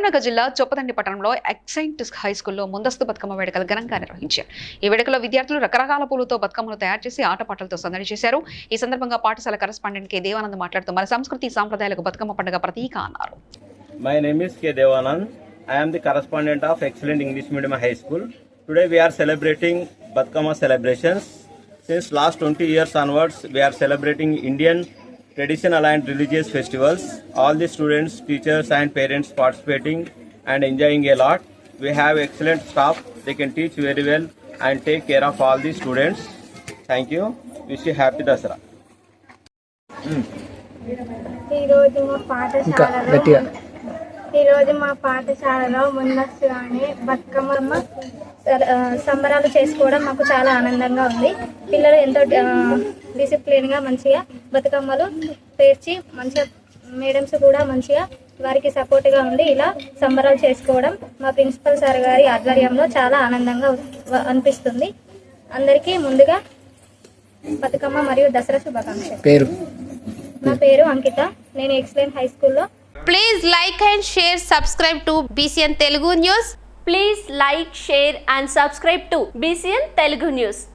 కరీంనగర్ జిల్లా చొప్పదండి పట్టణంలో ఎక్సైంట్ హైస్కూల్లో ముందస్తు బతుకమ్మ వేడుకలు ఘనంగా నిర్వహించారు. ఈ వేడుకలో విద్యార్థులు రకరకాల పూలతో బతుకమ్మలు తయారు చేసి ఆటపాటలతో సందడి చేశారు. ఈ సందర్భంగా పాఠశాల కరస్పాండెంట్ కె. దేవానంద్ మాట్లాడుతూ మన సంస్కృతి సాంప్రదాయాలకు బతుకమ్మ పండుగ ప్రతీక అన్నారు. Today we are Bathukamma celebrations since last twenty years onwards we are celebrating Indian traditional and religious festivals all the students teachers and parents participating and enjoying a lot we have excellent staff they can teach very well and take care of all the students thank you wish you happy Dasara ఈరోజు మా పాఠశాలలో ముందస్తుగానే బతుకమ్మ సంబరాలు చేసుకోవడం మాకు చాలా ఆనందంగా ఉంది. పిల్లలు ఎంతో డిసిప్లిన్గా మంచిగా బతుకమ్మలు పేర్చి మంచిగా మేడమ్స్ కూడా మంచిగా వారికి సపోర్ట్గా ఉండి ఇలా సంబరాలు చేసుకోవడం మా ప్రిన్సిపల్ సార్ గారి ఆధ్వర్యంలో చాలా ఆనందంగా అనిపిస్తుంది. అందరికీ ముందుగా బతుకమ్మ మరియు దసరా శుభాకాంక్షలు. పేరు? నా పేరు అంకిత. నేను ఎక్సలెంట్ హై స్కూల్లో. Please like and share, subscribe to BCN Telugu News. Please like, share and subscribe to BCN Telugu News.